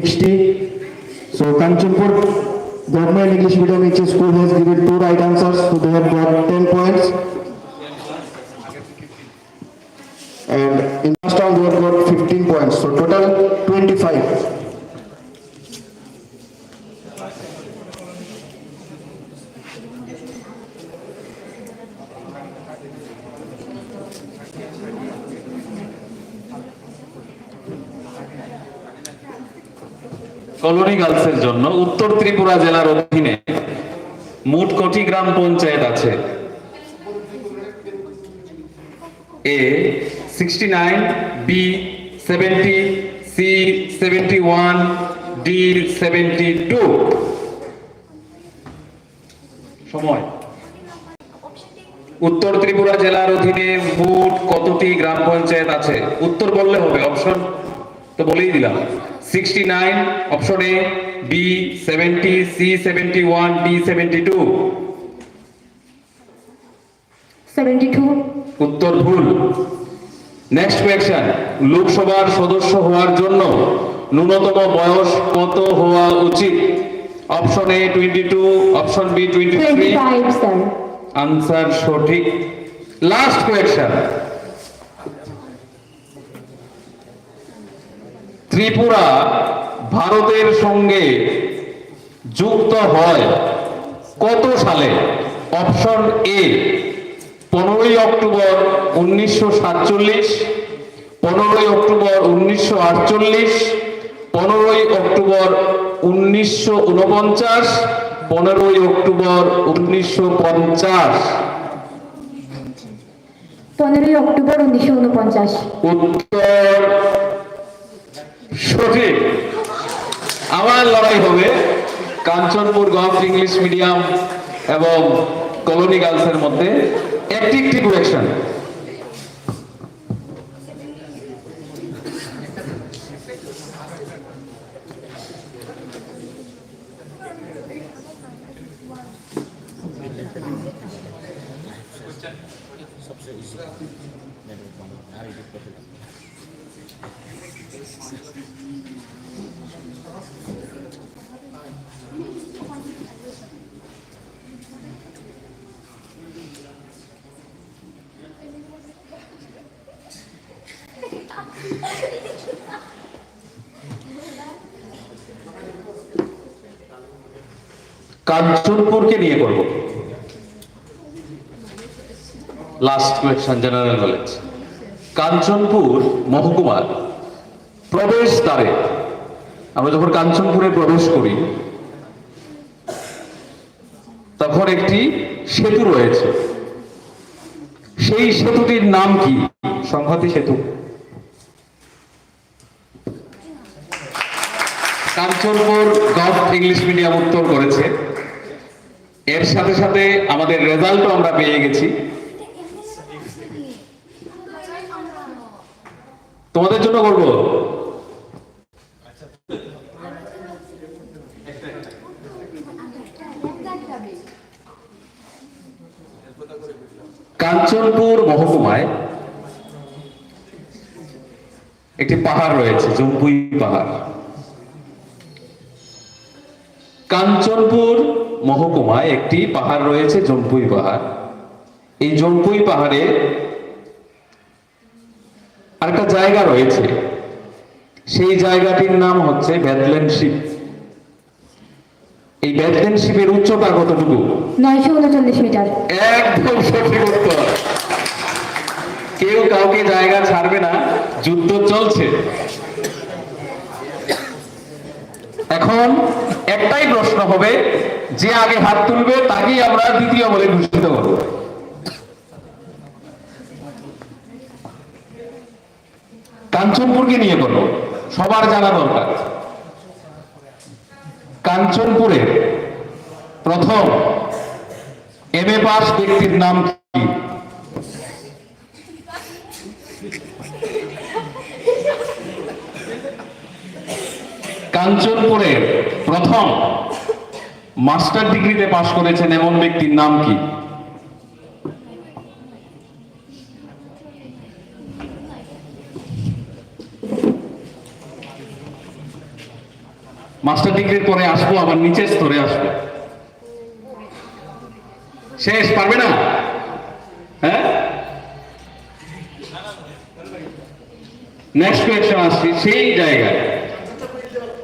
60. So Kanchanpur Government English Medium HS School has given two right answers, so they have got 10 points. And in last round, they have got 15 points, so total 25. Colony গার্লসের জন্য উত্তর ত্রিপুরা জেলার অধীনে মোট কটি গ্রাম পঞ্চায়েত আছে? A sixty nine B seventy C seventy one D seventy two সময়। উত্তর ত্রিপুরা জেলার অধীনে মোট কতটি গ্রাম পঞ্চায়েত আছে? উত্তর বললে হবে অপশন তো বলেই দিলাম। Sixty nine option A B seventy C seventy one D seventy two 72, উত্তর ভুল। নেক্সট কোয়েশ্চেন লোকসভার সদস্য হওয়ার জন্য ন্যূনতম বয়স কত হওয়া উচিত? Option A twenty two option B twenty three 25, sir. Answer সঠিক। লাস্ট কোয়েশ্চেন ত্রিপুরা ভারতের সঙ্গে যুক্ত হয় কত সালে? অপশন এ পনেরোই অক্টোবর উনিশশো সাতচল্লিশ পনেরোই অক্টোবর উনিশশো আটচল্লিশ পনেরোই অক্টোবর উনিশশো উনপঞ্চাশ পনেরোই অক্টোবর উনিশশো পঞ্চাশ। পনেরোই অক্টোবর উনিশশো উনপঞ্চাশ। উত্তর আমার লড়াই হবে কাঞ্চনপুর গভর্নমেন্ট ইংলিশ মিডিয়াম এবং কলোনি গার্লসের মধ্যে একটি একটি কোয়েকশন কাঞ্চনপুরকে নিয়ে করব। Last question general knowledge Kanchanpur মহকুমার প্রবেশ দ্বারে। আমরা যখন কাঞ্চনপুরে প্রবেশ করি, তখন একটি সেতু রয়েছে। সেই সেতুটির নাম কি? সংহতি সেতু। কাঞ্চনপুর গভ ইংলিশ মিডিয়াম উত্তর করেছে। এর সাথে সাথে আমাদের রেজাল্টও আমরা পেয়ে গেছি। তোমাদের জন্য করব। কাঞ্চনপুর মহকুমায় একটি পাহাড় রয়েছে জম্পুই পাহাড়। কাঞ্চনপুর মহকুমায় একটি পাহাড় রয়েছে জম্পুই পাহাড়। এই জম্পুই পাহাড়ে আরেকটা জায়গা রয়েছে। সেই জায়গাটির নাম হচ্ছে ব্যাদলেন শিপ এই ব্যাদলেন শিপের উচ্চতা কতটুকু? নয়শো উনচল্লিশ মিটার। একদম সঠিক উত্তর। কেউ কাউকে জায়গা ছাড়বে না যুদ্ধ চলছে। এখন একটাই প্রশ্ন হবে যে আগে হাত তুলবে তাকেই আমরা দ্বিতীয় বলে ঘোষিত করব। কাঞ্চনপুরকে নিয়ে করব। সবার জানা দরকার। কাঞ্চনপুরের প্রথম এম এ পাস ব্যক্তির নাম কি? কাঞ্চনপুরের প্রথম মাস্টার ডিগ্রিতে পাশ করেছেন এমন ব্যক্তির নাম কি? মাস্টার ডিগ্রির পরে আসব, আবার নিচের স্তরে আসব। শেষ, পারবে না? হ্যাঁ? নেক্সট কোয়েশ্চন আসছি, সেই জায়গায়।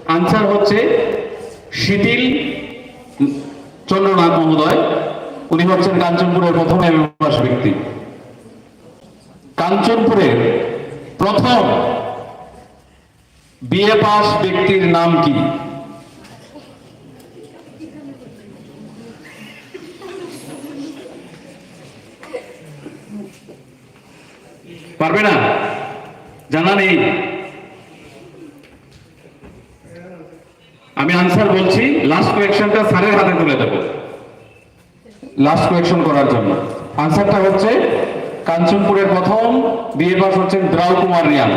আনসার হচ্ছে শিথিল চন্দ্রনাথ মহোদয়। উনি হচ্ছেন কাঞ্চনপুরের প্রথম এমএস ব্যক্তি। কাঞ্চনপুরের প্রথম বিএ পাস ব্যক্তির নাম কি? পারবে না? জানা নেই। আমি আনসার বলছি লাস্ট কোয়েকশনটা স্যারের হাতে তুলে দেব। লাস্ট কোয়েকশন করার জন্য। আনসারটা হচ্ছে, কাঞ্চনপুরের প্রথম বিএ পাস হচ্ছেন দ্রাউ কুমার রিয়াল।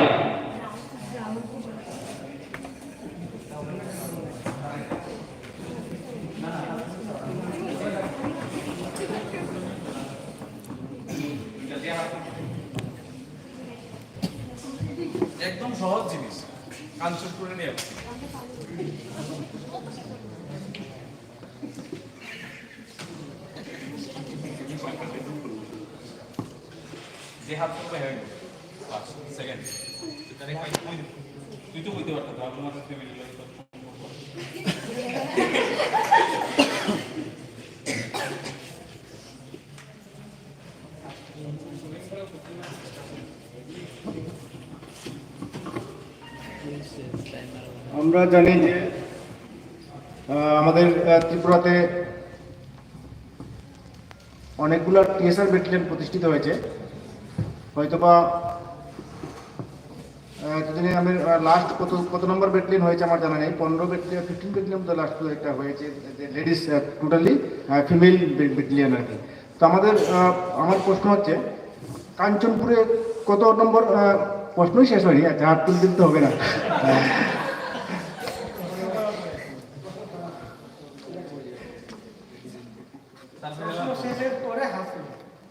যে হাত সেকেন্ড তুই তো বুঝতে পারতো ফ্যামিলি আমরা জানি যে আমাদের ত্রিপুরাতে অনেকগুলো টিএসআর ব্যাটালিয়ন প্রতিষ্ঠিত হয়েছে। হয়তোবা এতদিনে আমি লাস্ট কত কত নম্বর ব্যাটালিয়ন হয়েছে আমার জানা নেই। পনেরো ব্যাটালিয়ন ফিফটিন ব্যাটালিয়ন তো লাস্ট একটা হয়েছে লেডিস টোটালি ফিমেল ব্যাটালিয়ন আর কি। তো আমাদের আমার প্রশ্ন হচ্ছে কাঞ্চনপুরে কত নম্বর প্রশ্নই শেষ হয়নি আচ্ছা হাত তুলতে দিতে হবে না।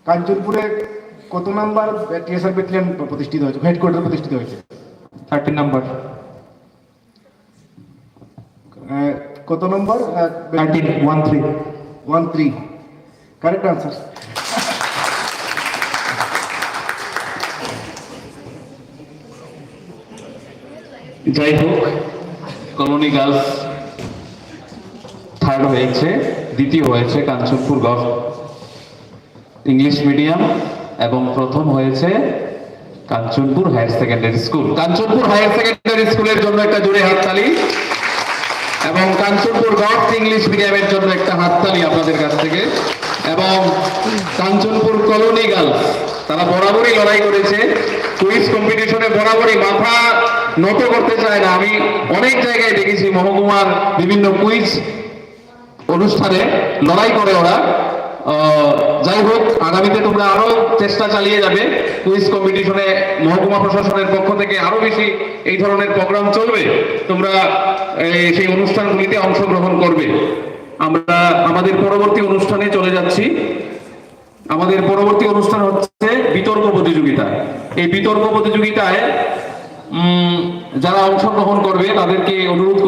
কাঞ্চনপুরে কত নাম্বার টিএসআর ব্যাটালিয়ন প্রতিষ্ঠিত হয়েছে? হেডকোয়ার্টার প্রতিষ্ঠিত হয়েছে। থার্টিন নাম্বার কত number? Thirteen one three one three correct answer যাই হোক কলোনি গার্লস থার্ড হয়েছে দ্বিতীয় হয়েছে কাঞ্চনপুর গভ ইংলিশ মিডিয়াম এবং প্রথম হয়েছে Kanchanpur higher secondary school. Kanchanpur higher secondary স্কুলের জন্য একটা জোরে হাততালি এবং কাঞ্চনপুর গভর্নমেন্ট ইংলিশ মিডিয়ামের জন্য একটা হাততালি আপনাদের কাছ থেকে। এবং কাঞ্চনপুর কলোনি গার্লস, তারা বরাবরই লড়াই করেছে। কুইজ কম্পিটিশনে বরাবরই মাথা নত করতে চায় না। আমি অনেক জায়গায় দেখেছি মহকুমার বিভিন্ন কুইজ অনুষ্ঠানে লড়াই করে ওরা। যাই হোক, আগামীতে তোমরা আরও চেষ্টা চালিয়ে যাবে। কুইজ কম্পিটিশনে মহকুমা প্রশাসনের পক্ষ থেকে আরও বেশি এই ধরনের প্রোগ্রাম চলবে। তোমরা সেই অনুষ্ঠানগুলিতে অংশগ্রহণ করবে। আমরা আমাদের পরবর্তী অনুষ্ঠানে চলে যাচ্ছি। আমাদের পরবর্তী অনুষ্ঠান হচ্ছে বিতর্ক প্রতিযোগিতা। এই বিতর্ক প্রতিযোগিতায় যারা অংশগ্রহণ করবে, তাদেরকে অনুরোধ